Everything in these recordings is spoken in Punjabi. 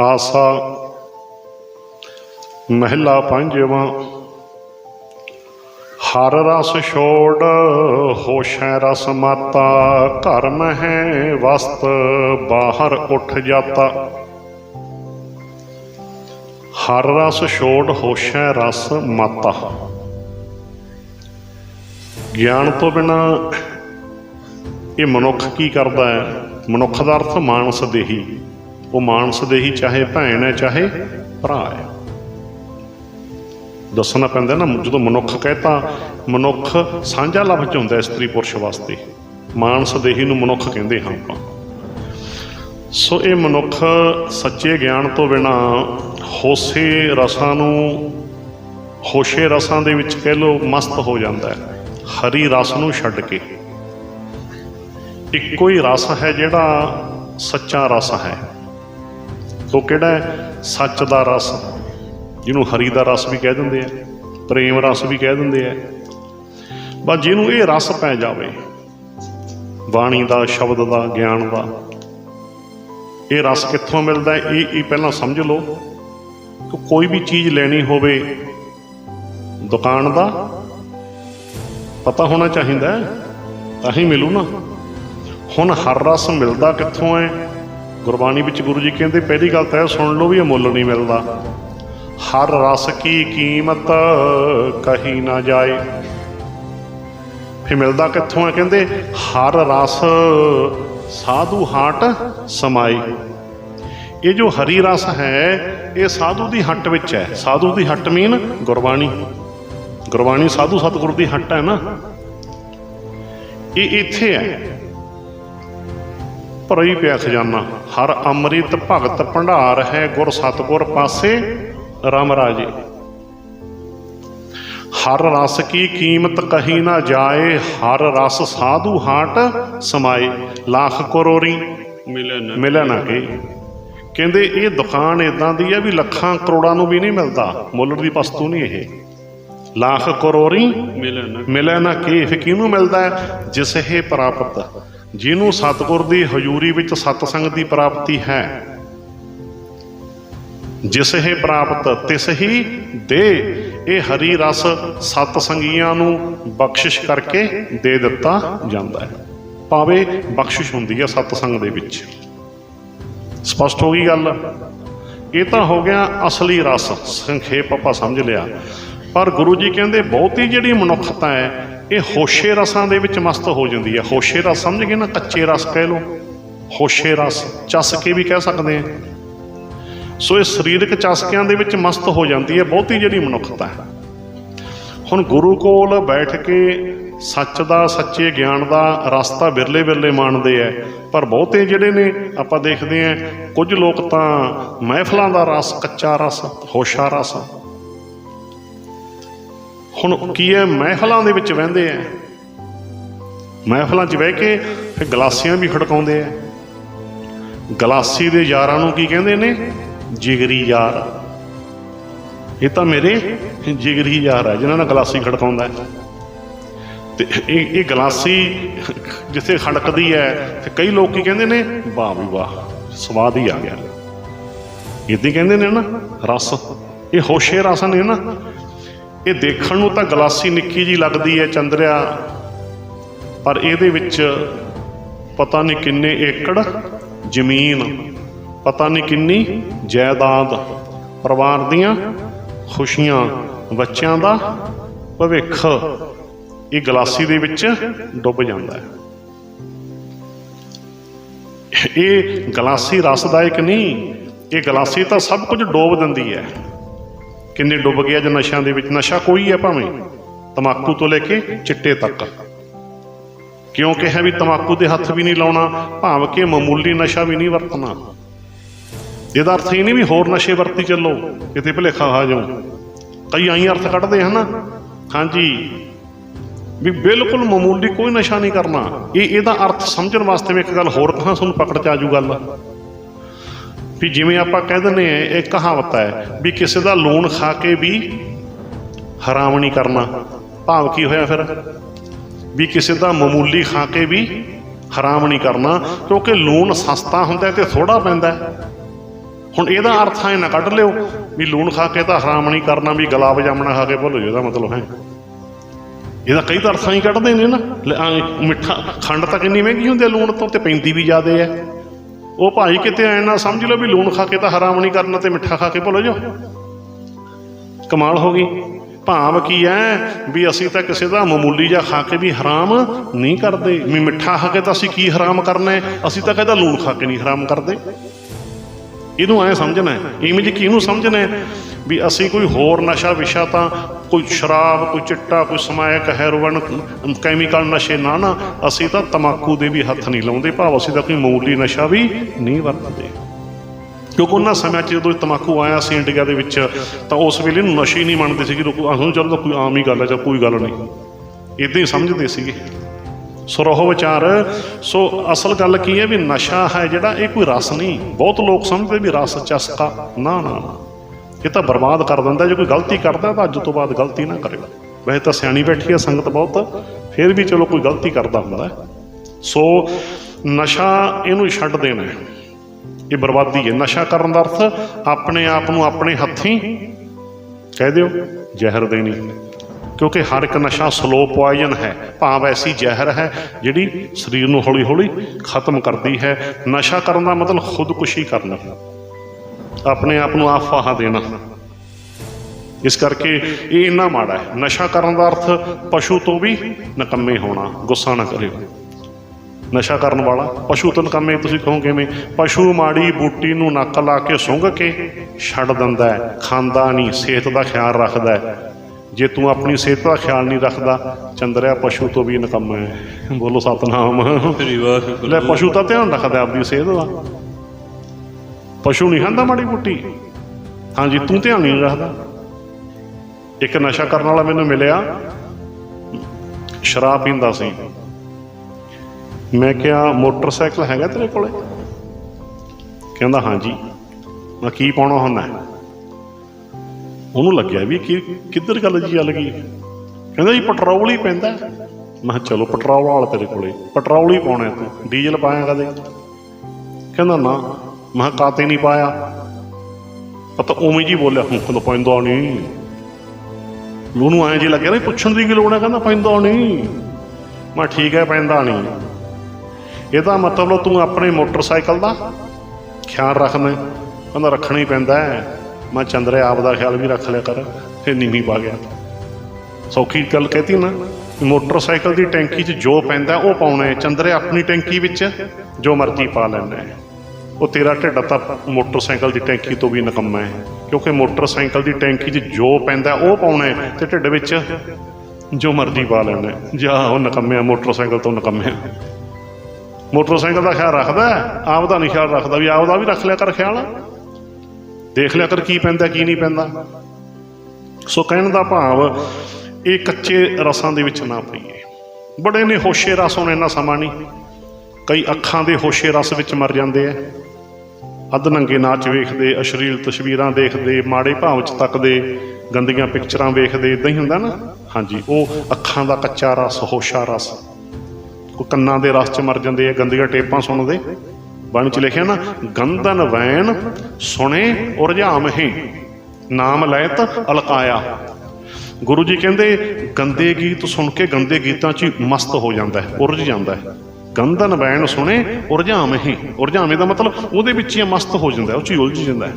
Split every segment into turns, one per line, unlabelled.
ਆਸਾ ਮਹਿਲਾ ਪੰਜਵਾਂ, ਹਰ ਰਸ ਛੋੜ, ਹੋਸ਼ੈ ਰਸ ਮਾਤਾ ਘਰ ਮਹਿ ਵਸਤ, ਬਾਹਰ ਉੱਠ ਜਾਤਾ। ਹਰ ਰਸ ਛੋੜ, ਹੋਸ਼ੈ ਰਸ ਮਾਤਾ। ਗਿਆਨ ਤੋਂ ਬਿਨਾ ਇਹ ਮਨੁੱਖ ਕੀ ਕਰਦਾ ਹੈ? ਮਨੁੱਖ ਦਾ ਅਰਥ ਮਾਨਸ ਦੇਹੀ। ਉਹ ਮਾਨਸ ਦੇਹੀ ਚਾਹੇ ਭੈਣ ਹੈ, ਚਾਹੇ ਭਰਾ ਹੈ। ਦੱਸਣਾ ਪੈਂਦਾ ਨਾ, ਜਦੋਂ ਮਨੁੱਖ ਕਹਤਾ ਮਨੁੱਖ ਸਾਂਝਾ ਲਫ਼ਜ਼ ਹੁੰਦਾ ਇਸਤਰੀ ਪੁਰਸ਼ ਵਾਸਤੇ। ਮਾਨਸ ਦੇਹੀ ਨੂੰ ਮਨੁੱਖ ਕਹਿੰਦੇ ਹਾਂ ਆਪਾਂ। ਸੋ ਇਹ ਮਨੁੱਖ ਸੱਚੇ ਗਿਆਨ ਤੋਂ ਬਿਨਾ ਹੋਸੇ ਰਸਾਂ ਨੂੰ, ਹੋਸ਼ੇ ਰਸਾਂ ਦੇ ਵਿੱਚ ਕਹਿ ਲੋ ਮਸਤ ਹੋ ਜਾਂਦਾ ਹੈ। ਹਰੀ ਰਸ ਨੂੰ ਛੱਡ ਕੇ। ਇੱਕੋ ਹੀ ਰਸ ਹੈ ਜਿਹੜਾ ਸੱਚਾ ਰਸ ਹੈ। ਉਹ ਕਿਹੜਾ ਹੈ? ਸੱਚ ਦਾ ਰਸ। ਜਿਹਨੂੰ ਹਰੀ ਦਾ ਰਸ ਵੀ ਕਹਿ ਦਿੰਦੇ ਆ ਪ੍ਰੇਮ ਰਸ ਵੀ ਕਹਿ ਦਿੰਦੇ ਆ। ਬਸ ਜਿਹਨੂੰ ਇਹ ਰਸ ਪੈ ਜਾਵੇ ਬਾਣੀ ਦਾ ਸ਼ਬਦ ਦਾ ਗਿਆਨ ਦਾ ਇਹ ਰਸ ਕਿੱਥੋਂ ਮਿਲਦਾ ਹੈ? ਇਹ ਇਹ ਪਹਿਲਾਂ ਸਮਝ ਲਓ। ਕਿ ਕੋਈ ਵੀ ਚੀਜ਼ ਲੈਣੀ ਹੋਵੇ ਦੁਕਾਨ ਦਾ ਪਤਾ ਹੋਣਾ ਚਾਹੀਦਾ ਹੈ, ਤਾਂ ਹੀ ਮਿਲੂ ਨਾ। ਹੁਣ ਹਰ ਰਸ ਮਿਲਦਾ ਕਿੱਥੋਂ ਹੈ? ਗੁਰਬਾਣੀ ਵਿੱਚ ਗੁਰੂ ਜੀ ਕਹਿੰਦੇ, ਪਹਿਲੀ ਗੱਲ ਤਾਂ ਇਹ ਸੁਣ ਲਓ ਵੀ ਇਹ ਮੁੱਲ ਨਹੀਂ ਮਿਲਦਾ। ਹਰ ਰਸ ਕੀ ਕੀਮਤ ਕਹੀ ਨਾ ਜਾਏ। ਫਿਰ ਮਿਲਦਾ ਕਿੱਥੋਂ ਹੈ ਕਹਿੰਦੇ, ਹਰ ਰਸ ਸਾਧੂ ਹਾਟ ਸਮਾਈ ਇਹ ਜੋ ਹਰੀ ਰਸ ਹੈ, ਇਹ ਸਾਧੂ ਦੀ ਹੱਟ ਵਿੱਚ ਹੈ। ਸਾਧੂ ਦੀ ਹੱਟ ਮੀਨ ਗੁਰਬਾਣੀ। ਗੁਰਬਾਣੀ ਸਾਧੂ ਸਤਿਗੁਰੂ ਦੀ ਹੱਟ ਹੈ ਨਾ। ਇਹ ਇੱਥੇ ਹੈ। ਭਰਈ ਪਿਆ ਖਜ਼ਾਨਾ। ਹਰ ਅੰਮ੍ਰਿਤ ਭਗਤ ਭੰਡਾਰ ਹੈ ਗੁਰ ਸਤਗੁਰ ਪਾਸੇ। ਰਾਮ ਰਾਜੇ। ਹਰ ਰਸ ਕੀ ਕੀਮਤ ਕਹੀ ਨਾ ਜਾਏ ਹਰ ਰਸ ਸਾਧੂ ਹਾਟ ਸਮਾਏ। ਲੱਖ ਕਰੋੜੀ
ਮਿਲੇ ਨਾ
ਕੇ। ਕਹਿੰਦੇ ਇਹ ਦੁਕਾਨ ਇਦਾਂ ਦੀ ਹੈ ਵੀ ਲੱਖਾਂ ਕਰੋੜਾਂ ਨੂੰ ਵੀ ਨਹੀਂ ਮਿਲਦਾ। ਮੁੱਲ ਦੀ ਵਸਤੂ ਨਹੀਂ ਇਹ। ਲੱਖ ਕਰੋੜੀ
ਮਿਲੇ ਨਾ
ਮਿਲੇ ਨਾ ਕੀ ਫਿਰ ਕਿਹਨੂੰ ਮਿਲਦਾ ਜਿਸ ਇਹ ਪ੍ਰਾਪਤ ਜਿਹਨੂੰ ਸਤਿਗੁਰ ਦੀ ਹਜ਼ੂਰੀ ਵਿੱਚ ਸਤਸੰਗ ਦੀ ਪ੍ਰਾਪਤੀ ਹੈ। ਜਿਸ ਇਹ ਪ੍ਰਾਪਤ, ਤਿਸ ਹੀ ਦੇ। ਇਹ ਹਰੀ ਰਸ ਸਤ ਸੰਗੀਆਂ ਨੂੰ ਬਖਸ਼ਿਸ਼ ਕਰਕੇ ਦੇ ਦਿੱਤਾ ਜਾਂਦਾ ਹੈ। ਭਾਵੇਂ ਬਖਸ਼ਿਸ਼ ਹੁੰਦੀ ਹੈ ਸਤਸੰਗ ਦੇ ਵਿੱਚ। ਸਪਸ਼ਟ ਹੋ ਗਈ ਗੱਲ? ਇਹ ਤਾਂ ਹੋ ਗਿਆ ਅਸਲੀ ਰਸ, ਸੰਖੇਪ ਆਪਾਂ ਸਮਝ ਲਿਆ। ਪਰ ਗੁਰੂ ਜੀ ਕਹਿੰਦੇ, ਬਹੁਤੀ ਜਿਹੜੀ ਮਨੁੱਖਤਾ ਹੈ ਇਹ ਹੋਸ਼ੇ ਰਸਾਂ ਦੇ ਵਿੱਚ ਮਸਤ ਹੋ ਜਾਂਦੀ ਹੈ। ਹੋਸ਼ੇ ਰਸ ਸਮਝ ਗਏ ਨਾ? ਕੱਚੇ ਰਸ ਕਹਿ ਲਓ। ਹੋਸ਼ੇ ਰਸ ਚਸਕੇ ਵੀ ਕਹਿ ਸਕਦੇ ਆ ਸੋ ਇਹ ਸਰੀਰਕ ਚਸਕਿਆਂ ਦੇ ਵਿੱਚ ਮਸਤ ਹੋ ਜਾਂਦੀ ਹੈ। ਬਹੁਤੀ ਜਿਹੜੀ ਮਨੁੱਖਤਾ ਹੈ। ਹੁਣ ਗੁਰੂ ਕੋਲ ਬੈਠ ਕੇ ਸੱਚ ਦਾ, ਸੱਚੇ ਗਿਆਨ ਦਾ ਰਸਤਾ ਬਿਰਲੇ ਬਿਰਲੇ ਮਾਣਦੇ ਐ ਪਰ ਬਹੁਤੇ ਜਿਹੜੇ ਨੇ, ਆਪਾਂ ਦੇਖਦੇ ਆ ਕੁਝ ਲੋਕ ਤਾਂ ਮਹਿਫਲਾਂ ਦਾ ਰਸ, ਕੱਚਾ ਰਸ, ਹੋਸ਼ਾ ਰਸ ਹੁਣ ਕੀ ਹੈ ਮਹਿਫਲਾਂ ਦੇ ਵਿੱਚ ਵਹਿੰਦੇ ਐ। ਮਹਿਫਲਾਂ 'ਚ ਬਹਿ ਕੇ ਫਿਰ ਗਲਾਸੀਆਂ ਵੀ ਖੜਕਾਉਂਦੇ ਐ। ਗਲਾਸੀ ਦੇ ਯਾਰਾਂ ਨੂੰ ਕੀ ਕਹਿੰਦੇ ਨੇ? ਜਿਗਰੀ ਯਾਰ। ਇਹ ਤਾਂ ਮੇਰੇ ਜਿਗਰੀ ਯਾਰ ਹੈ ਜਿਨ੍ਹਾਂ ਨਾਲ ਗਲਾਸੀ ਖੜਕਾਉਂਦਾ ਤੇ ਇਹ ਇਹ ਗਲਾਸੀ ਜਿੱਥੇ ਖੜਕਦੀ ਹੈ ਤੇ ਕਈ ਲੋਕ ਕੀ ਕਹਿੰਦੇ ਨੇ? ਵਾਹ ਵੀ ਵਾਹ, ਸਵਾਦ ਹੀ ਆ ਗਿਆ। ਇਦਾਂ ਕਹਿੰਦੇ ਨੇ ਨਾ, ਰਸ। ਇਹ ਹੋਸ਼ੇ ਰਸ ਨੇ ਨਾ ਇਹ ਦੇਖਣ ਨੂੰ ਤਾਂ ਗਲਾਸੀ ਨਿੱਕੀ ਜੀ ਲੱਗਦੀ ਹੈ ਚੰਦਰਿਆ, ਪਰ ਇਹਦੇ ਵਿੱਚ ਪਤਾ ਨਹੀਂ ਕਿੰਨੇ ਏਕੜ ਜ਼ਮੀਨ, ਪਤਾ ਨਹੀਂ ਕਿੰਨੀ ਜਾਇਦਾਦ ਪਰਿਵਾਰ ਦੀਆਂ ਖੁਸ਼ੀਆਂ, ਬੱਚਿਆਂ ਦਾ ਭਵਿੱਖ, ਇਹ ਗਲਾਸੀ ਦੇ ਵਿੱਚ ਡੁੱਬ ਜਾਂਦਾ ਹੈ। ਇਹ ਗਲਾਸੀ ਰਸਦਾਇਕ ਨਹੀਂ, ਇਹ ਗਲਾਸੀ ਤਾਂ ਸਭ ਕੁਝ ਡੋਬ ਦਿੰਦੀ ਹੈ। ਕਿੰਨੇ ਡੁੱਬ ਗਿਆ ਜੇ ਨਸ਼ਿਆਂ ਦੇ ਵਿੱਚ? ਨਸ਼ਾ ਕੋਈ ਹੈ ਭਾਵੇਂ? ਤਮਾਕੂ ਤੋਂ ਲੈ ਕੇ ਚਿੱਟੇ ਤੱਕ। ਕਿਉਂ ਕਿਹਾ ਵੀ ਤਮਾਕੂ ਦੇ ਹੱਥ ਵੀ ਨਹੀਂ ਲਾਉਣਾ? ਭਾਵ ਕਿ ਮਾਮੂਲੀ ਨਸ਼ਾ ਵੀ ਨਹੀਂ ਵਰਤਣਾ। ਇਹਦਾ ਅਰਥ ਇਹ ਨਹੀਂ ਵੀ ਹੋਰ ਨਸ਼ੇ ਵਰਤੀ ਚੱਲੋ, ਕਿਤੇ ਭੁਲੇਖਾ ਆ ਜਾਓ ਕਈ ਆਈ ਅਰਥ ਕੱਢਦੇ ਹਨ। ਹਾਂਜੀ। ਵੀ ਬਿਲਕੁਲ ਮਾਮੂਲੀ ਕੋਈ ਨਸ਼ਾ ਨਹੀਂ ਕਰਨਾ। ਇਹ ਇਹਦਾ ਅਰਥ ਸਮਝਣ ਵਾਸਤੇ ਮੈਂ ਇੱਕ ਗੱਲ ਹੋਰ ਕਹਾਂ, ਤੁਹਾਨੂੰ ਪਕੜ ਚ ਆਜੂ ਗੱਲ। ਵੀ ਜਿਵੇਂ ਆਪਾਂ ਕਹਿ ਦਿੰਦੇ ਆ ਇਹ ਕਹਾਵਤ ਹੈ ਵੀ ਕਿਸੇ ਦਾ ਲੂਣ ਖਾ ਕੇ ਵੀ ਹਰਾਮ ਨਹੀਂ ਕਰਨਾ। ਭਾਵ ਕੀ ਹੋਇਆ ਫਿਰ? ਵੀ ਕਿਸੇ ਦਾ ਮਾਮੂਲੀ ਖਾ ਕੇ ਵੀ ਹਰਾਮ ਨਹੀਂ ਕਰਨਾ, ਕਿਉਂਕਿ ਲੂਣ ਸਸਤਾ ਹੁੰਦਾ ਤੇ ਥੋੜਾ ਪੈਂਦਾ ਹੁਣ ਇਹਦਾ ਅਰਥ ਐ ਨਾ ਕੱਢ ਲਿਓ ਵੀ ਲੂਣ ਖਾ ਕੇ ਤਾਂ ਹਰਾਮ ਨਹੀਂ ਕਰਨਾ ਵੀ ਗੁਲਾਬ ਜਾਮਣਾ ਖਾ ਕੇ ਭੁੱਲ ਜਾਓ, ਇਹਦਾ ਮਤਲਬ ਹੈ। ਇਹਦਾ ਕਈ ਤਾਂ ਅਰਥਾਂ ਹੀ ਕੱਢਦੇ ਨੇ ਨਾ। ਲੈ ਮਿੱਠਾ, ਖੰਡ ਤਾਂ ਕਿੰਨੀ ਮਹਿੰਗੀ ਹੁੰਦੀ ਹੈ ਲੂਣ ਤੋਂ ਤੇ ਪੈਂਦੀ ਵੀ ਜ਼ਿਆਦੇ ਹੈ। ਉਹ ਭਾਈ ਕਿਤੇ ਐ ਨਾ ਸਮਝ ਲਓ ਵੀ ਲੂਣ ਖਾ ਕੇ ਤਾਂ ਹਰਾਮ ਨਹੀਂ ਕਰਨਾ ਤੇ ਮਿੱਠਾ ਖਾ ਕੇ ਭੁੱਲ ਜਾਓ। ਕਮਾਲ ਹੋ ਗਈ। ਭਾਵ ਕੀ ਹੈ ਵੀ ਅਸੀਂ ਤਾਂ ਕਿਸੇ ਦਾ ਮਾਮੂਲੀ ਜਿਹਾ ਖਾ ਕੇ ਵੀ ਹਰਾਮ ਨਹੀਂ ਕਰਦੇ। ਵੀ ਮਿੱਠਾ ਖਾ ਕੇ ਤਾਂ ਅਸੀਂ ਕੀ ਹਰਾਮ ਕਰਨਾ ਅਸੀਂ ਤਾਂ ਕਹਿੰਦਾ ਲੂਣ ਖਾ ਕੇ ਨਹੀਂ ਹਰਾਮ ਕਰਦੇ। ਇਹਨੂੰ ਐ ਸਮਝਣਾ ਹੈ ਇਵੇਂ ਜੀ ਕਿਹਨੂੰ ਸਮਝਣਾ ਹੈ ਵੀ ਅਸੀਂ ਕੋਈ ਹੋਰ ਨਸ਼ਾ ਵਿਸ਼ਾ ਤਾਂ ਕੋਈ ਸ਼ਰਾਬ, ਕੋਈ ਚਿੱਟਾ, ਕੋਈ ਸਮਾਇਕ, ਹੈਰੋਇਨ, ਕੈਮੀਕਲ ਨਸ਼ੇ ਨਾ ਨਾ, ਅਸੀਂ ਤਾਂ ਤਮਾਕੂ ਦੇ ਵੀ ਹੱਥ ਨਹੀਂ ਲਾਉਂਦੇ ਭਾਵ ਅਸੀਂ ਤਾਂ ਕੋਈ ਮਾਮੂਲੀ ਨਸ਼ਾ ਵੀ ਨਹੀਂ ਵਰਤਦੇ। ਕਿਉਂਕਿ ਉਹਨਾਂ ਸਮਿਆਂ 'ਚ ਜਦੋਂ ਇਹ ਤਮਾਕੂ ਆਇਆ ਸੀ ਇੰਡੀਆ ਦੇ ਵਿੱਚ, ਤਾਂ ਉਸ ਵੇਲੇ ਇਹਨੂੰ ਨਸ਼ੇ ਨਹੀਂ ਮੰਨਦੇ ਸੀ ਕਿ ਲੋਕ ਆਹੋਂ ਚਲੋ ਕੋਈ ਆਮ ਹੀ ਗੱਲ ਹੈ ਜਾਂ ਕੋਈ ਗੱਲ ਨਹੀਂ। ਇਦਾਂ ਹੀ ਸਮਝਦੇ ਸੀਗੇ। ਸੋ ਰਹੋ ਵਿਚਾਰ। ਸੋ ਅਸਲ ਗੱਲ ਕੀ ਹੈ ਵੀ ਨਸ਼ਾ ਹੈ ਜਿਹੜਾ, ਇਹ ਕੋਈ ਰਸ ਨਹੀਂ। ਬਹੁਤ ਲੋਕ ਸਮਝਦੇ ਵੀ ਰਸ, ਚਸਕਾ, ਨਾ ਨਾ ਨਾ। ਇਹ ਤਾਂ ਬਰਬਾਦ ਕਰ ਦਿੰਦਾ, ਜੇ ਕੋਈ ਗਲਤੀ ਕਰਦਾ ਤਾਂ ਅੱਜ ਤੋਂ ਬਾਅਦ ਗਲਤੀ ਨਾ ਕਰੇ ਵੈਸੇ ਤਾਂ ਸਿਆਣੀ ਬੈਠੀ ਹੈ ਸੰਗਤ ਬਹੁਤ, ਫਿਰ ਵੀ ਚਲੋ ਕੋਈ ਗਲਤੀ ਕਰਦਾ ਹੁੰਦਾ ਸੋ ਨਸ਼ਾ ਇਹਨੂੰ ਛੱਡ ਦੇਣਾ ਇਹ ਬਰਬਾਦੀ ਹੈ। ਨਸ਼ਾ ਕਰਨ ਦਾ ਅਰਥ ਆਪਣੇ ਆਪ ਨੂੰ ਆਪਣੇ ਹੱਥੀਂ ਕਹਿ ਦਿਓ, ਜ਼ਹਿਰ ਦੇਣੀ। ਕਿਉਂਕਿ ਹਰ ਇੱਕ ਨਸ਼ਾ ਸਲੋ ਪੋਇਜ਼ਨ ਹੈ। ਭਾਵ ਐਸੀ ਜ਼ਹਿਰ ਹੈ ਜਿਹੜੀ ਸਰੀਰ ਨੂੰ ਹੌਲੀ-ਹੌਲੀ ਖਤਮ ਕਰਦੀ ਹੈ। ਨਸ਼ਾ ਕਰਨ ਦਾ ਮਤਲਬ ਖੁਦਕੁਸ਼ੀ ਕਰਨਾ। ਆਪਣੇ ਆਪ ਨੂੰ ਆਪ ਫਾਹਾ ਦੇਣਾ। ਇਸ ਕਰਕੇ ਇਹ ਇੰਨਾ ਮਾੜਾ ਹੈ। ਨਸ਼ਾ ਕਰਨ ਦਾ ਅਰਥ ਪਸ਼ੂ ਤੋਂ ਵੀ ਨਕੰਮੇ ਹੋਣਾ ਗੁੱਸਾ ਨਾ ਕਰਿਓ। ਨਸ਼ਾ ਕਰਨ ਵਾਲਾ ਪਸ਼ੂ ਤੋਂ ਨਕੰਮੇ ਤੁਸੀਂ ਕਹੋ ਕਿਵੇਂ? ਪਸ਼ੂ ਮਾੜੀ ਬੂਟੀ ਨੂੰ ਨੱਕ ਲਾ ਕੇ ਸੁੰਘ ਕੇ ਛੱਡ ਦਿੰਦਾ ਹੈ ਖਾਂਦਾ ਨਹੀਂ ਸਿਹਤ ਦਾ ਖਿਆਲ ਰੱਖਦਾ ਹੈ। ਜੇ ਤੂੰ ਆਪਣੀ ਸਿਹਤ ਦਾ ਖਿਆਲ ਨਹੀਂ ਰੱਖਦਾ ਚੰਦਰਿਆ ਪਸ਼ੂ ਤੋਂ ਵੀ ਨਕੰਮਾ ਹੈ। ਬੋਲੋ ਸਤਨਾਮ। ਲੈ ਪਸ਼ੂ ਤਾਂ ਧਿਆਨ ਰੱਖਦਾ ਆਪਣੀ ਸਿਹਤ ਦਾ। ਪਸ਼ੂ ਨਹੀਂ ਖਾਂਦਾ ਮਾੜੀ ਬੂਟੀ ਹਾਂਜੀ, ਤੂੰ ਧਿਆਨ ਨਹੀਂ ਰੱਖਦਾ। ਇੱਕ ਨਸ਼ਾ ਕਰਨ ਵਾਲਾ ਮੈਨੂੰ ਮਿਲਿਆ। ਸ਼ਰਾਬ ਪੀਂਦਾ ਸੀ। ਮੈਂ ਕਿਹਾ, ਮੋਟਰਸਾਈਕਲ ਹੈਗਾ ਤੇਰੇ ਕੋਲੇ? ਕਹਿੰਦਾ, ਹਾਂਜੀ। ਮੈਂ ਕੀ ਪਾਉਣਾ ਹੁੰਦਾ? ਉਹਨੂੰ ਲੱਗਿਆ ਵੀ ਕਿ ਕਿੱਧਰ ਗੱਲ ਜੀ ਚੱਲ ਗਈ। ਕਹਿੰਦਾ, ਜੀ, ਪੈਟਰੋਲ ਹੀ ਪੈਂਦਾ। ਮੈਂ ਕਿਹਾ, ਚਲੋ, ਪੈਟਰੋਲ ਵਾਲਾ ਤੇਰੇ ਕੋਲੇ। ਪੈਟਰੋਲ ਹੀ ਪਾਉਣਾ ਤੂੰ। ਡੀਜ਼ਲ ਪਾਇਆ ਕਦੇ ਕਹਿੰਦਾ, ਨਾ। ਮੈਂ ਕਿਹਾ ਕਾਤੇ ਨਹੀਂ ਪਾਇਆ? ਪਤਾ ਉਵੇਂ ਜੀ ਬੋਲਿਆ, ਹੁਣ ਕਹਿੰਦਾ ਪੈਂਦਾ ਨਹੀਂ। ਉਹਨੂੰ ਐਂ ਜੀ ਲੱਗਿਆ ਨਾ, ਪੁੱਛਣ ਦੀ ਕੀ ਲੋੜ ਹੈ ਕਹਿੰਦਾ ਪੈਂਦਾ ਨਹੀਂ। ਮੈਂ ਠੀਕ ਹੈ, ਪੈਂਦਾ ਨਹੀਂ। ਇਹਦਾ ਮਤਲਬ ਤੂੰ ਆਪਣੇ ਮੋਟਰਸਾਈਕਲ ਦਾ ਖਿਆਲ ਰੱਖਣਾ ਕਹਿੰਦਾ ਰੱਖਣਾ ਹੀ ਪੈਂਦਾ ਹੈ। ਮੈਂ ਚੰਦਰੇ, ਆਪ ਦਾ ਖਿਆਲ ਵੀ ਰੱਖ ਲਿਆ ਕਰ, ਫਿਰ ਨੀਵੀਂ ਪਾ ਗਿਆ। ਸੌਖੀ ਗੱਲ ਕਹਤੀ ਨਾ, ਮੋਟਰਸਾਈਕਲ ਦੀ ਟੈਂਕੀ 'ਚ ਜੋ ਪੈਂਦਾ ਉਹ ਪਾਉਣਾ ਹੈ। ਚੰਦਰੇ ਆਪਣੀ ਟੈਂਕੀ ਵਿੱਚ ਜੋ ਮਰਜ਼ੀ ਪਾ ਲੈਣਾ ਹੈ। ਉਹ ਤੇਰਾ ਢਿੱਡ ਤਾਂ ਮੋਟਰਸਾਈਕਲ ਦੀ ਟੈਂਕੀ ਤੋਂ ਵੀ ਨਕੰਮਾ ਹੈ। ਕਿਉਂਕਿ ਮੋਟਰਸਾਈਕਲ ਦੀ ਟੈਂਕੀ 'ਚ ਜੋ ਪੈਂਦਾ ਉਹ ਪਾਉਣਾ ਹੈ ਤੇ ਢਿੱਡ ਵਿੱਚ ਜੋ ਮਰਜ਼ੀ ਪਾ ਲੈਣਾ ਹੈ। ਜਾ ਉਹ ਨਕੰਮਿਆ, ਮੋਟਰਸਾਈਕਲ ਤੋਂ ਨਕੰਮਿਆ। ਮੋਟਰਸਾਈਕਲ ਦਾ ਖਿਆਲ ਰੱਖਦਾ ਆਪ ਦਾ ਨਹੀਂ ਖਿਆਲ ਰੱਖਦਾ ਵੀ ਆਪ ਦਾ ਵੀ ਰੱਖ ਲਿਆ ਕਰ ਖਿਆਲ। ਦੇਖ ਲਿਆ ਕਰ ਕੀ ਪੈਂਦਾ ਕੀ ਨਹੀਂ ਪੈਂਦਾ। ਸੋ ਕਹਿਣ ਦਾ ਭਾਵ, ਇਹ ਕੱਚੇ ਰਸਾਂ ਦੇ ਵਿੱਚ ਨਾ ਪਈਏ। ਬੜੇ ਨੇ ਹੋਸ਼ੇ ਰਸ ਹੁਣ ਇੰਨਾ ਸਮਾਂ ਨਹੀਂ। ਕਈ ਅੱਖਾਂ ਦੇ ਹੋਸ਼ੇ ਰਸ ਵਿੱਚ ਮਰ ਜਾਂਦੇ ਆ। ਅੱਧ ਨੰਗੇ ਨਾਚ ਵੇਖਦੇ ਅਸ਼ਲੀਲ ਤਸਵੀਰਾਂ ਦੇਖਦੇ, ਮਾੜੇ ਭਾਵ ਚ ਤੱਕਦੇ, ਗੰਦੀਆਂ ਪਿਕਚਰਾਂ ਵੇਖਦੇ ਇਦਾਂ ਹੀ ਹੁੰਦਾ ਨਾ? ਹਾਂਜੀ, ਉਹ ਅੱਖਾਂ ਦਾ ਕੱਚਾ ਰਸ, ਹੋਸ਼ਾ ਰਸ। ਕੋਈ ਕੰਨਾਂ ਦੇ ਰਸ ਚ ਮਰ ਜਾਂਦੇ ਆ, ਗੰਦੀਆਂ ਟੇਪਾਂ ਸੁਣਦੇ। ਬਾਣੀ ਚ ਲਿਖਿਆ ਨਾ, ਗੰਧਨ ਵੈਨ ਸੁਣੇ ਉਰਝਾਮ ਹੀ, ਨਾਮ ਲੈਤ ਅਲਕਾਇਆ। ਗੁਰੂ ਜੀ ਕਹਿੰਦੇ, ਗੰਦੇ ਗੀਤ ਸੁਣ ਕੇ ਗੰਦੇ ਗੀਤਾਂ 'ਚ ਹੀ ਮਸਤ ਹੋ ਜਾਂਦਾ ਹੈ, ਉਰਝ ਜਾਂਦਾ ਹੈ। ਗੰਧਨ ਵੈਨ ਸੁਣੇ ਉਰਝਾਮ ਹੀ। ਦਾ ਮਤਲਬ ਉਹਦੇ ਵਿੱਚ ਹੀ ਮਸਤ ਹੋ ਜਾਂਦਾ ਉਹ 'ਚ ਉਲਝ ਜਾਂਦਾ ਹੈ।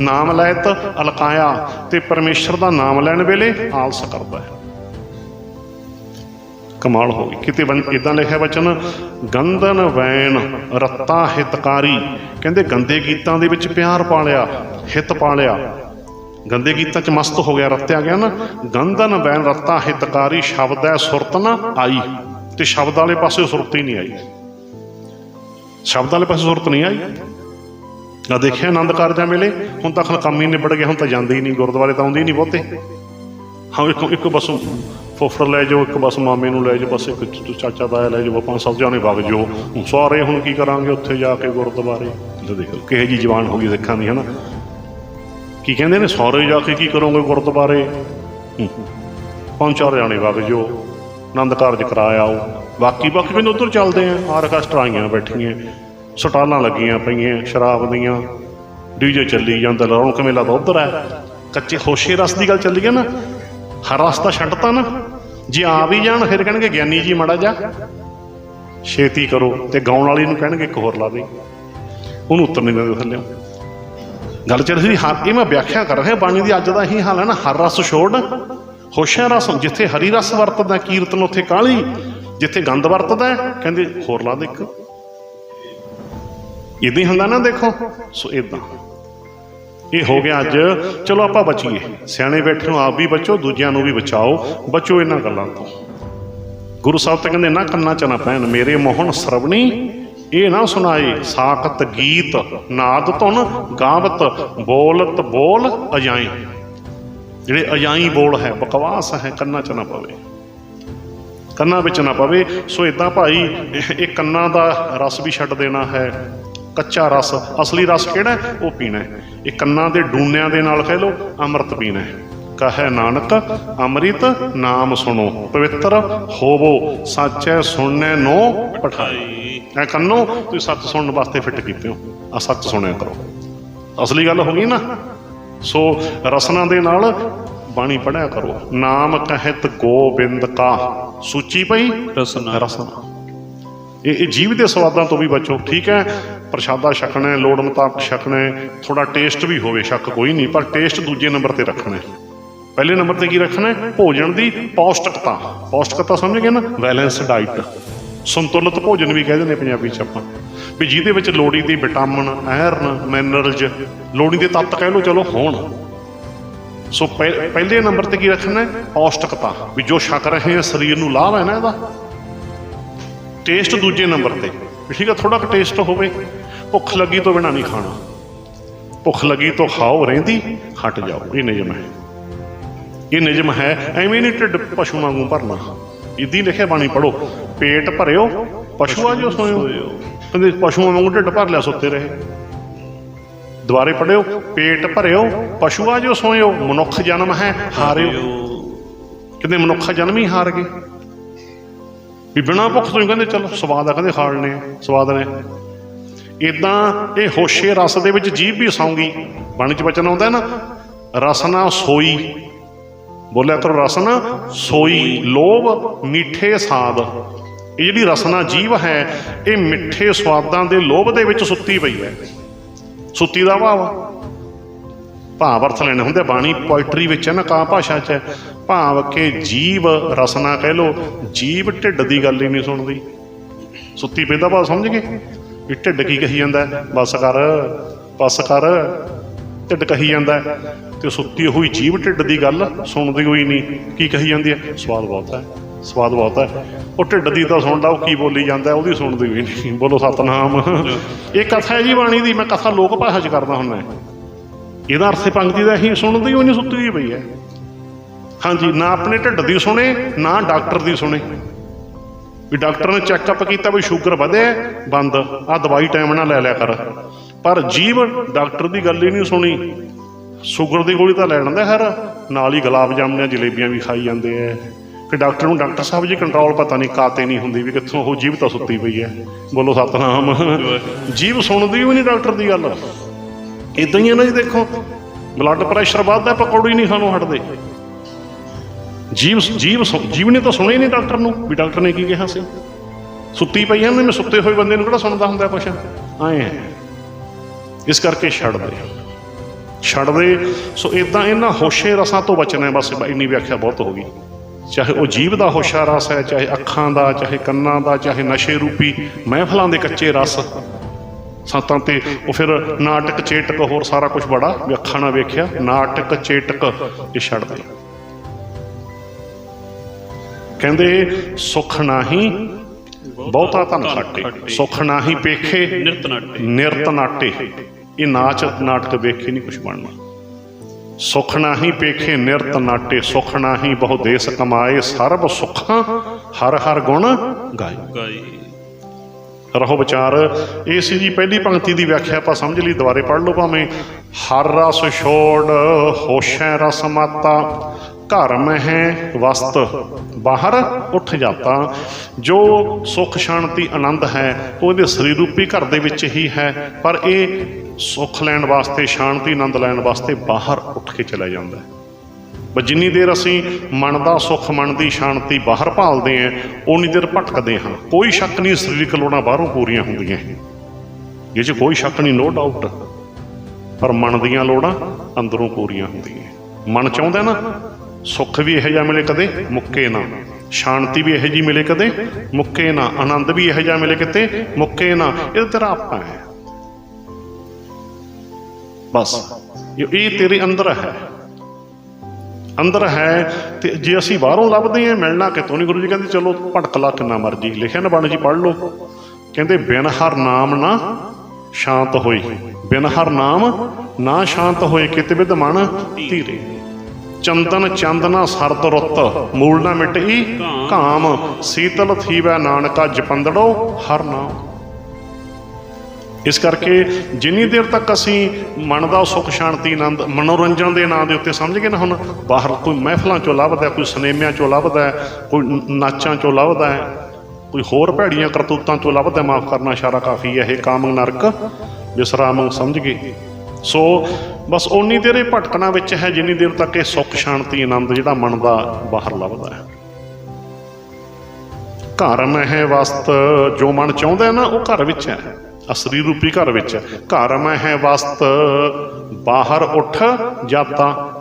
ਨਾਮ ਲੈਤ ਅਲਕਾਇਆ ਤੇ ਪਰਮੇਸ਼ਰ ਦਾ ਨਾਮ ਲੈਣ ਵੇਲੇ ਆਲਸ ਕਰਦਾ ਹੈ। ਕਮਾਲ ਹੋ ਗਈ। ਕਿਤੇ ਇਦਾਂ ਲਿਖਿਆ ਵਚਨ, ਗੰਧਨ ਵੈਣ ਰੱਤਾ ਹਿਤਕਾਰੀ। ਕਹਿੰਦੇ ਗੰਦੇ ਗੀਤਾਂ ਦੇ ਵਿੱਚ ਪਿਆਰ ਪਾ ਲਿਆ, ਹਿਤ ਪਾ ਲਿਆ। ਗੰਦੇ ਗੀਤਾਂ 'ਚ ਮਸਤ ਹੋ ਗਿਆ, ਰੱਤਿਆ ਗਿਆ ਨਾ। ਗੰਧਨ ਵੈਨ ਰੱਤਾ ਹਿਤਕਾਰੀ ਸ਼ਬਦ ਹੈ, ਸੁਰਤ ਨਾ ਆਈ। ਤੇ ਸ਼ਬਦ ਵਾਲੇ ਪਾਸੇ ਸੁਰਤ ਹੀ ਨਹੀਂ ਆਈ। ਸ਼ਬਦ ਵਾਲੇ ਪਾਸੇ ਸੁਰਤ ਨਹੀਂ ਆਈ। ਨਾ ਦੇਖਿਆ ਆਨੰਦ ਕਾਰਜਾਂ ਵੇਲੇ? ਹੁਣ ਤਾਂ ਕੰਮ ਹੀ ਨਿਬੜ ਗਿਆ, ਹੁਣ ਤਾਂ ਜਾਂਦੇ ਹੀ ਨਹੀਂ, ਗੁਰਦੁਆਰੇ ਤਾਂ ਆਉਂਦੇ ਹੀ ਨਹੀਂ ਬਹੁਤੇ। ਹਾਂ, ਇੱਕ ਇੱਕ ਬਸ ਫੁੱਫੜ ਲੈ ਜਾਓ, ਇੱਕ ਬਸ ਮਾਮੇ ਨੂੰ ਲੈ ਜਾਓ, ਬਸ ਇੱਕ ਚਾਚਾ ਤਾਇਆ ਲੈ ਜਾਓ ਪੰਜ ਸੱਤ ਜਾਣੇ ਵਗ ਜਾਓ। ਹੁਣ ਸਾਰੇ ਹੁਣ ਕੀ ਕਰਾਂਗੇ ਉੱਥੇ ਜਾ ਕੇ ਗੁਰਦੁਆਰੇ? ਦੇਖੋ, ਕਿਹੇ ਜੀ ਜਵਾਨ ਹੋ ਗਈ ਸਿੱਖਾਂ ਦੀ, ਹਨਾ? ਕੀ ਕਹਿੰਦੇ ਨੇ ਸਹੁਰੇ ਜਾ ਕੇ ਕੀ ਕਰੋਗੇ ਗੁਰਦੁਆਰੇ? ਪੰਜ ਚਾਰ ਜਾਣੇ ਵਗ ਜਾਓ। ਆਨੰਦ ਕਾਰਜ ਕਰਾਇਆ ਆਓ ਬਾਕੀ ਬਾਕੀ ਵੀ ਉਧਰ ਚੱਲਦੇ ਆ ਆਰਕੈਸਟਰਾ ਆਈਆਂ ਬੈਠੀਆਂ, ਸਟਾਲਾਂ ਲੱਗੀਆਂ ਪਈਆਂ, ਸ਼ਰਾਬ ਦੀਆਂ। ਡੀਜੇ ਚੱਲੀ ਜਾਂਦਾ ਰੌਣਕ ਮੇਲਾ ਤਾਂ ਉਧਰ ਹੈ। ਕੱਚੇ ਹੋਸ਼ੇ ਰਸ ਦੀ ਗੱਲ ਚੱਲੀ ਹੈ ਨਾ, ਹਰ ਰਸ ਤਾਂ ਛੱਡਤਾ ਨਾ, ਜੇ ਆ ਵੀ ਜਾਣ, ਫਿਰ ਕਹਿਣਗੇ, ਗਿਆਨੀ ਜੀ ਮੜਾ ਜਾ ਛੇਤੀ ਕਰੋ, ਤੇ ਗਾਉਣ ਵਾਲੀ ਨੂੰ ਕਹਿਣਗੇ, ਇੱਕ ਹੋਰ ਲਾ ਦੇ। ਉਹਨੂੰ ਉੱਤਰ ਨਹੀਂ ਦਿੰਦੇ ਥੱਲੇ। ਗੱਲ ਚੱਲ ਰਹੀ ਹਰ ਇਹ ਮੈਂ ਵਿਆਖਿਆ ਕਰ ਰਿਹਾ, ਬਾਣੀ ਦੀ ਅੱਜ ਦਾ ਹੀ ਹਾਲ ਹੈ ਨਾ, ਹਰ ਰਸ ਛੋੜ ਹੋਸ਼ਿਆ ਰਸ ਜਿੱਥੇ ਹਰੀ ਰਸ ਵਰਤਦਾ, ਕੀਰਤਨ ਉੱਥੇ ਕਾਲੀ ਜਿੱਥੇ ਗੰਦ ਵਰਤਦਾ, ਕਹਿੰਦੇ ਹੋਰ ਲਾ ਦੇ ਇੱਕ। ਇਦਾਂ ਹੀ ਹੁੰਦਾ ਨਾ ਦੇਖੋ, ਸੋ ਇਦਾਂ ਇਹ ਹੋ ਗਿਆ ਅੱਜ, ਚਲੋ ਆਪਾਂ ਬਚੀਏ। ਸਿਆਣੇ ਬੈਠੇ ਨੂੰ ਆਪ ਵੀ ਬਚੋ, ਦੂਜਿਆਂ ਨੂੰ ਵੀ ਬਚਾਓ, ਬਚੋ ਇਹਨਾਂ ਗੱਲਾਂ ਤੋਂ। ਗੁਰੂ ਸਾਹਿਬ ਤਾਂ ਕਹਿੰਦੇ, ਨਾ ਕੰਨਾਂ ਚ ਨਾ ਪੈਣ, ਮੇਰੇ ਮੋਹਨ ਸਰਵਣੀ, ਇਹ ਨਾ ਸੁਣਾਏ, ਸਾਖਤ ਗੀਤ, ਨਾਦ ਧੁਨ, ਗਾਵਤ, ਬੋਲਤ ਬੋਲ ਅਜਾਈ ਜਿਹੜੇ ਅਜਾਈ ਬੋਲ ਹੈ, ਬਕਵਾਸ ਹੈ, ਕੰਨਾਂ ਚ ਨਾ ਪਵੇ। ਕੰਨਾਂ ਵਿੱਚ ਨਾ ਪਵੇ। ਸੋ ਇਦਾਂ ਭਾਈ, ਇਹ ਕੰਨਾਂ ਦਾ ਰਸ ਵੀ ਛੱਡ ਦੇਣਾ ਹੈ। ਕੱਚਾ ਰਸ, ਅਸਲੀ ਰਸ ਕਿਹੜਾ ਉਹ ਪੀਣਾ ਹੈ। ਇਹ ਕੰਨਾਂ ਦੇ ਡੂਨਿਆਂ ਦੇ ਨਾਲ ਕਹਿ ਲੋ ਅੰਮ੍ਰਿਤ ਪੀਣਾ ਹੈ। ਕਹੈ ਨਾਨਕ, ਅੰਮ੍ਰਿਤ ਨਾਮ ਸੁਣੋ, ਪਵਿੱਤਰ ਹੋਵੋ, ਸਾਚੈ ਸੁਣਨੇ ਨੋ ਪਠਾਈ। ਐ ਕੰਨੋ, ਤੁਸੀਂ ਸੱਚ ਸੁਣਨ ਵਾਸਤੇ ਫਿੱਟ ਕੀਤੇ ਹੋ। ਆ ਸੱਚ ਸੁਣਿਆ ਕਰੋ। ਅਸਲੀ ਗੱਲ ਹੋ ਗਈ ਨਾ। ਸੋ ਰਸਨਾ ਦੇ ਨਾਲ ਬਾਣੀ ਪੜਿਆ ਕਰੋ। ਨਾਮ ਕਹਿਤ ਗੋਬਿੰਦ ਕਾ। ਸੂਚੀ ਪਈ?
ਰਸਨਾ।
ਰਸਨਾ। ਇਹ ਇਹ ਜੀਵ ਦੇ ਸਵਾਦਾਂ ਤੋਂ ਵੀ ਬਚੋ ਠੀਕ ਹੈ? ਪ੍ਰਸ਼ਾਦਾ ਛਕਣਾ ਹੈ ਲੋੜ ਮੁਤਾਬਕ ਛਕਣਾ ਹੈ ਥੋੜਾ ਟੇਸਟ ਵੀ ਹੋਵੇ ਸ਼ੱਕ ਕੋਈ ਨਹੀਂ ਪਰ ਟੇਸਟ ਦੂਜੇ ਨੰਬਰ ਤੇ ਰੱਖਣਾ। ਹੈ ਪਹਿਲੇ ਨੰਬਰ ਤੇ ਕੀ ਰੱਖਣਾ? ਹੈ ਭੋਜਨ ਦੀ ਪੌਸ਼ਟਿਕਤਾ। ਪੌਸ਼ਟਿਕਤਾ ਸਮਝ ਗਏ ਨਾ? ਬੈਲੈਂਸ ਡਾਈਟ ਸੰਤੁਲਿਤ ਭੋਜਨ ਵੀ ਕਹਿੰਦੇ ਨੇ ਪੰਜਾਬੀ ਚ ਆਪਾਂ। ਵੀ ਜਿਹਦੇ ਵਿੱਚ ਲੋੜੀ ਦੀ ਵਿਟਾਮਿਨ ਆਇਰਨ ਮਿਨਰਲਜ਼ ਲੋੜੀ ਦੇ ਤੱਤ ਕਹਿ ਲਓ, ਚਲੋ ਹੋਣ। ਸੋ ਪਹਿ- ਪਹਿਲੇ ਨੰਬਰ ਤੇ ਕੀ ਰੱਖਣਾ ਹੈ? ਪੌਸ਼ਟਿਕਤਾ। ਵੀ ਜੋ ਛਕ ਰਹੇ ਆ, ਸਰੀਰ ਨੂੰ ਲਾਭ ਹੈ ਨਾ ਇਹਦਾ। ਟੇਸਟ ਦੂਜੇ ਨੰਬਰ ਤੇ। ਵੀ ਠੀਕ ਹੈ ਥੋੜਾ ਕੁ ਟੇਸਟ ਹੋਵੇ। ਭੁੱਖ ਲੱਗੀ ਤੋਂ ਬਿਨਾ ਨਹੀਂ ਖਾਣਾ। ਭੁੱਖ ਲੱਗੀ ਤੋਂ ਖਾਓ, ਰਹਿੰਦੀ, ਹਟ ਜਾਓ। ਇਹ ਨਿਯਮ ਹੈ। ਇਹ ਨਿਯਮ ਹੈ, ਐਵੇਂ ਨਹੀਂ ਢਿੱਡ ਪਸ਼ੂ ਵਾਂਗੂ ਭਰਨਾ। ਇਦੀ ਲਿਖਿਆ ਬਾਣੀ ਪੜੋ ਪੇਟ ਭਰਿਓ ਪਸ਼ੂਆ ਜੋ ਸੋਇਓ। ਕਹਿੰਦੇ ਪਸ਼ੂਆਂ ਵਾਂਗੂ ਢਿੱਡ ਭਰ ਲਿਆ, ਸੁੱਤੇ ਰਹੇ। ਦੁਬਾਰੇ ਪੜਿਓ ਪੇਟ ਭਰਿਓ ਪਸ਼ੂ ਆ ਜੋ ਸੋਇਓ, ਮਨੁੱਖ ਜਨਮ ਹੈ, ਹਾਰਿਓ। ਕਹਿੰਦੇ ਮਨੁੱਖ ਜਨਮ ਹੀ ਹਾਰ ਗਏ। ਵੀ ਬਿਨਾਂ ਭੁੱਖ ਤੋਂ ਹੀ ਕਹਿੰਦੇ, ਚਲੋ ਸਵਾਦ ਆ, ਕਹਿੰਦੇ ਖਾ ਸਵਾਦ ਨੇ। ਇਦਾਂ ਇਹ ਹੋਸ਼ੇ ਰਸ ਦੇ ਵਿੱਚ ਜੀਭ ਵੀ ਸੌਂਗੀ। ਬਾਣੀ ਚ ਬਚਨ ਆਉਂਦਾ ਨਾ ਰਸਨਾ ਸੋਈ। ਬੋਲਿਆ ਕਰੋ ਰਸਨਾ ਸੋਈ, ਲੋਭ, ਮਿੱਠੇ ਸਾਦ ਇਹ ਜਿਹੜੀ ਰਸਨਾ ਜੀਵ ਹੈ, ਇਹ ਮਿੱਠੇ ਸਵਾਦਾਂ ਦੇ ਲੋਭ ਦੇ ਵਿੱਚ ਸੁੱਤੀ ਪਈ ਹੈ। ਸੁੱਤੀ ਦਾ ਭਾਵ ਭਾਵ ਅਰਥ ਲੈਣੇ ਹੁੰਦੇ ਬਾਣੀ ਪੋਇਟਰੀ ਵਿੱਚ ਹੈ ਨਾ ਕਾਂ ਭਾਸ਼ਾ 'ਚ ਹੈ। ਭਾਵ ਕਿ ਜੀਵ ਰਸਨਾ ਕਹਿ ਲੋ ਜੀਵ ਢਿੱਡ ਦੀ ਗੱਲ ਹੀ ਨਹੀਂ ਸੁਣਦੀ। ਸੁੱਤੀ ਪਈ ਦਾ ਭਾਵ ਸਮਝ ਗਏ? ਵੀ ਢਿੱਡ ਕੀ ਕਹੀ ਜਾਂਦਾ ਬਸ ਕਰ ਬਸ ਕਰ, ਢਿੱਡ ਕਹੀ ਜਾਂਦਾ ਹੈ। ਤੇ ਸੁੱਤੀ ਹੋਈ ਜੀਵ ਢਿੱਡ ਦੀ ਗੱਲ ਸੁਣਦੀ ਹੋਈ ਨਹੀਂ, ਕੀ ਕਹੀ ਜਾਂਦੀ ਹੈ? ਸਵਾਲ ਬਹੁਤ ਹੈ। ਸਵਾਦ ਬਹੁਤ ਹੈ। ਉਹ ਢਿੱਡ ਦੀ ਤਾਂ ਸੁਣਦਾ, ਉਹ ਕੀ ਬੋਲੀ ਜਾਂਦਾ, ਉਹਦੀ ਸੁਣਦੀ ਵੀ ਨਹੀਂ। ਬੋਲੋ ਸਤਨਾਮ। ਇਹ ਕਥਾ ਹੈ ਜੀ ਬਾਣੀ ਦੀ, ਮੈਂ ਕਥਾ ਲੋਕ ਭਾਸ਼ਾ 'ਚ ਕਰਦਾ ਹੁੰਦਾ। ਇਹਦਾ ਅਰਥ ਪੰਕਤੀ ਦਾ ਹੀ ਸੁਣਦੀ ਉਹ ਨਹੀਂ, ਸੁੱਤੀ ਹੋਈ ਪਈ ਹੈ। ਹਾਂਜੀ, ਨਾ ਆਪਣੇ ਢਿੱਡ ਦੀ ਸੁਣੇ, ਨਾ ਡਾਕਟਰ ਦੀ ਸੁਣੇ। ਵੀ ਡਾਕਟਰ ਨੇ ਚੈੱਕਅਪ ਕੀਤਾ ਵੀ ਸ਼ੂਗਰ ਵਧਿਆ ਬੰਦ। ਆ ਦਵਾਈ ਟਾਈਮ ਨਾਲ ਲੈ ਲਿਆ ਕਰ। ਪਰ ਜੀਵ ਡਾਕਟਰ ਦੀ ਗੱਲ ਹੀ ਨਹੀਂ ਸੁਣੀ। ਸ਼ੂਗਰ ਦੀ ਗੋਲੀ ਤਾਂ ਲੈ ਲੈਂਦਾ ਹਰ। ਨਾਲ ਹੀ ਗੁਲਾਬ ਜਾਮਨਾਂ ਜਲੇਬੀਆਂ ਵੀ ਖਾਈ ਜਾਂਦੇ ਐ। ਕਿ ਡਾਕਟਰ ਨੂੰ ਡਾਕਟਰ ਸਾਹਿਬ ਜੀ ਕੰਟਰੋਲ ਪਤਾ ਨਹੀਂ ਕਾਤੇ ਨਹੀਂ ਹੁੰਦੀ ਵੀ ਕਿੱਥੋਂ ਉਹ ਜੀਵ ਤਾਂ ਸੁੱਤੀ ਪਈ ਹੈ। ਬੋਲੋ ਸਤਨਾਮ। ਜੀਵ ਸੁਣਦੀ ਵੀ ਨਹੀਂ ਡਾਕਟਰ ਦੀ ਗੱਲ। ਇਦਾਂ ਹੀ ਹੈ ਨਾ ਜੀ ਦੇਖੋ ਬਲੱਡ ਪ੍ਰੈਸ਼ਰ ਵੱਧਦਾ ਪਕੌੜੀ ਨਹੀਂ ਖਾਣੋਂ ਹਟਦੇ। ਜੀਵ ਜੀਵ ਸੁ- ਜੀਵ ਨੇ ਤਾਂ ਸੁਣਿਆ ਹੀ ਨਹੀਂ ਡਾਕਟਰ ਨੂੰ ਵੀ ਡਾਕਟਰ ਨੇ ਕੀ ਕਿਹਾ ਸੀ? ਸੁੱਤੀ ਪਈ ਹੈ ਮੈਂ ਸੁੱਤੇ ਹੋਏ ਬੰਦੇ ਨੂੰ ਕਿਹੜਾ ਸੁਣਦਾ ਹੁੰਦਾ ਕੁਛ? ਆਏ ਹੈ। ਇਸ ਕਰਕੇ ਛੱਡ ਦੇ ਛੱਡ ਦੇ ਸੋ ਇਦਾਂ ਇਹਨਾਂ ਹੋਸ਼ੇ ਰਸਾਂ ਤੋਂ ਬਚਣਾ ਬਸ ਇੰਨੀ ਵਿਆਖਿਆ ਬਹੁਤ ਹੋ ਗਈ। ਚਾਹੇ ਉਹ ਜੀਵ ਦਾ ਹੋਸ਼ਾ ਰਸ ਹੈ, ਚਾਹੇ ਅੱਖਾਂ ਦਾ, ਚਾਹੇ ਕੰਨਾਂ ਦਾ, ਚਾਹੇ ਨਸ਼ੇ ਰੂਪੀ ਮਹਿਫਲਾਂ ਦੇ ਕੱਚੇ ਰਸ। ਸਾਤਾਂ ਤੇ ਉਹ ਫਿਰ ਨਾਟਕ, ਚੇਟਕ, ਹੋਰ ਸਾਰਾ ਕੁਝ ਬੜਾ ਵੀ ਅੱਖਾਂ ਨਾਲ ਵੇਖਿਆ। ਨਾਟਕ, ਚੇਟਕ, ਇਹ ਛੱਡ ਦੇ ਕਹਿੰਦੇ, ਸੁਖ ਨਾਹੀ ਬਹੁਤਾ ਧਨ ਖਾਟੇ, ਸੁਖ ਨਾਹੀ ਪੇਖੇ
ਨਿਰਤ ਨਾਟੇ।
ਨਿਰਤ ਨਾਟੇ। ਇਹ ਨਾਚ, ਨਾਟਕ ਵੇਖੇ ਕੇ ਨਹੀਂ ਕੁਝ ਬਣਨਾ। ਸੁਖ ਨਾਹੀ ਪੇਖੇ ਨਿਰਤ ਨਾਟੇ, ਸੁਖ ਨਾਹੀ ਬਹੁ ਦੇਸ ਕਮਾਏ, ਸਰਬ ਸੁਖਾਂ ਹਰ ਹਰ ਗੁਣ ਗਾਏ। ਰਹੋ ਵਿਚਾਰ, ਇਹ ਸੀ ਜੀ ਪਹਿਲੀ ਪੰਕਤੀ ਦੀ ਵਿਆਖਿਆ, ਆਪਾਂ ਸਮਝ ਲਈ, ਦੁਬਾਰੇ ਪੜ੍ਹ ਲਓ ਭਾਵੇਂ। ਹਰ ਰਸ ਛੋੜ ਹੋਸ਼ੈ ਰਸ ਮਾਤਾ, ਘਰ ਮਹਿ ਵਸਤ ਬਾਹਰ ਉੱਠ ਜਾਤਾ ਜੋ ਸੁਖ ਸ਼ਾਂਤੀ ਆਨੰਦ ਹੈ, ਉਹ ਇਹਦੇ ਸਰੀਰ ਰੂਪੀ ਘਰ ਦੇ ਵਿੱਚ ਹੀ ਹੈ, ਪਰ ਇਹ ਸੁੱਖ ਲੈਣ ਵਾਸਤੇ, ਸ਼ਾਂਤੀ, ਆਨੰਦ ਲੈਣ ਵਾਸਤੇ ਬਾਹਰ ਉੱਠ ਕੇ ਚਲਾ ਜਾਂਦਾ ਹੈ। ਪਰ ਜਿੰਨੀ ਦੇਰ ਅਸੀਂ ਮਨ ਦਾ ਸੁੱਖ, ਮਨ ਦੀ ਸ਼ਾਂਤੀ ਬਾਹਰ ਭਾਲਦੇ ਆਂ ਉਨੀ ਦੇਰ ਭਟਕਦੇ ਹਾਂ। ਕੋਈ ਸ਼ੱਕ ਨਹੀਂ, ਸਰੀਰਕ ਲੋੜਾਂ ਬਾਹਰੋਂ ਪੂਰੀਆਂ ਹੁੰਦੀਆਂ ਇਹ 'ਚ ਕੋਈ ਸ਼ੱਕ ਨਹੀਂ ਨੋ ਡਾਊਟ ਪਰ ਮਨ ਦੀਆਂ ਲੋੜਾਂ ਅੰਦਰੋਂ ਪੂਰੀਆਂ ਹੁੰਦੀਆਂ ਮਨ ਚਾਹੁੰਦਾ ਨਾ, ਸੁੱਖ ਵੀ ਇਹੋ ਜਿਹਾ ਮਿਲੇ ਕਦੇ, ਮੁੱਕੇ ਨਾ। ਸ਼ਾਂਤੀ ਵੀ ਇਹੋ ਜਿਹੀ ਮਿਲੇ ਕਦੇ, ਮੁੱਕੇ ਨਾ। ਆਨੰਦ ਵੀ ਇਹੋ ਜਿਹਾ ਮਿਲੇ ਕਿਤੇ, ਮੁੱਕੇ ਨਾ। ਇਹ ਤਾਂ ਤੇਰਾ ਆਪਾ ਹੈ। ਬਸ। ਇਹ ਤੇਰੇ ਅੰਦਰ ਹੈ। ਅੰਦਰ ਹੈ ਤੇ ਜੇ ਅਸੀਂ ਬਾਹਰੋਂ ਲੱਭਦੇ ਹਾਂ ਮਿਲਣਾ ਕਿਤੋਂ ਨਹੀਂ? ਗੁਰੂ ਜੀ ਕਹਿੰਦੇ ਚਲੋ ਭਟਕ ਲਾ ਕਿੰਨਾ ਮਰਜ਼ੀ। ਲਿਖਿਆ ਨਾ ਬਾਣੀ ਜੀ ਪੜ੍ਹ ਲਓ। ਕਹਿੰਦੇ ਬਿਨ ਹਰ ਨਾਮ ਨਾ ਸ਼ਾਂਤ ਹੋਈ ਬਿਨ ਹਰ ਨਾਮ ਨਾ ਸ਼ਾਂਤ ਹੋਏ। ਕਿਤੇ ਵਿਦ ਮਨ ਧੀਰੇ। ਚੰਦਨ ਚੰਦਨਾ ਸਰਦ ਰੁੱਤ। ਮੂਲ ਨਾ ਮਿਟਈ ਕਾਮ। ਸੀਤਲ ਥੀਵੈ ਨਾਨਕਾ ਜਪੰਦੜੋ ਹਰ ਨਾਮ। ਇਸ ਕਰਕੇ ਜਿੰਨੀ ਦੇਰ ਤੱਕ ਅਸੀਂ ਮਨ ਦਾ ਸੁੱਖ, ਸ਼ਾਂਤੀ, ਆਨੰਦ, ਮਨੋਰੰਜਨ ਦੇ ਨਾਂ ਦੇ ਉੱਤੇ ਸਮਝ ਗਏ ਨਾ ਹੁਣ, ਬਾਹਰ ਕੋਈ ਮਹਿਫਲਾਂ ਚੋਂ ਲੱਭਦਾ, ਕੋਈ ਸਿਨੇਮਿਆਂ ਚੋਂ ਲੱਭਦਾ, ਕੋਈ ਨਾਚਾਂ ਚੋਂ ਲੱਭਦਾ ਹੈ ਕੋਈ ਹੋਰ ਭੈੜੀਆਂ ਕਰਤੂਤਾਂ ਚੋਂ ਲੱਭਦਾ, ਮਾਫ ਕਰਨਾ ਇਸ਼ਾਰਾ ਕਾਫੀ ਹੈ ਇਹ ਕਾਮ ਨਰਕ ਵਿਸਰਾਮ ਸਮਝ ਗਏ। ਸੋ ਬਸ ਓਨੀ ਦੇਰ ਇਹ ਭਟਕਣਾ ਵਿੱਚ ਹੈ ਜਿੰਨੀ ਦੇਰ ਤੱਕ ਇਹ ਸੁੱਖ, ਸ਼ਾਂਤੀ, ਆਨੰਦ ਜਿਹੜਾ ਮਨ ਦਾ ਬਾਹਰ ਲੱਭਦਾ ਹੈ। ਘਰ ਮਹਿ ਵਸਤ ਜੋ ਮਨ ਚਾਹੁੰਦਾ ਹੈ ਨਾ, ਉਹ ਘਰ ਵਿੱਚ ਹੈ। ਅਸਰੀ ਰੂਪੀ ਘਰ ਵਿੱਚ। ਘਰ ਮੈਂ ਹੈ ਵਸਤ ਬਾਹਰ ਉੱਠ ਜਾਤਾ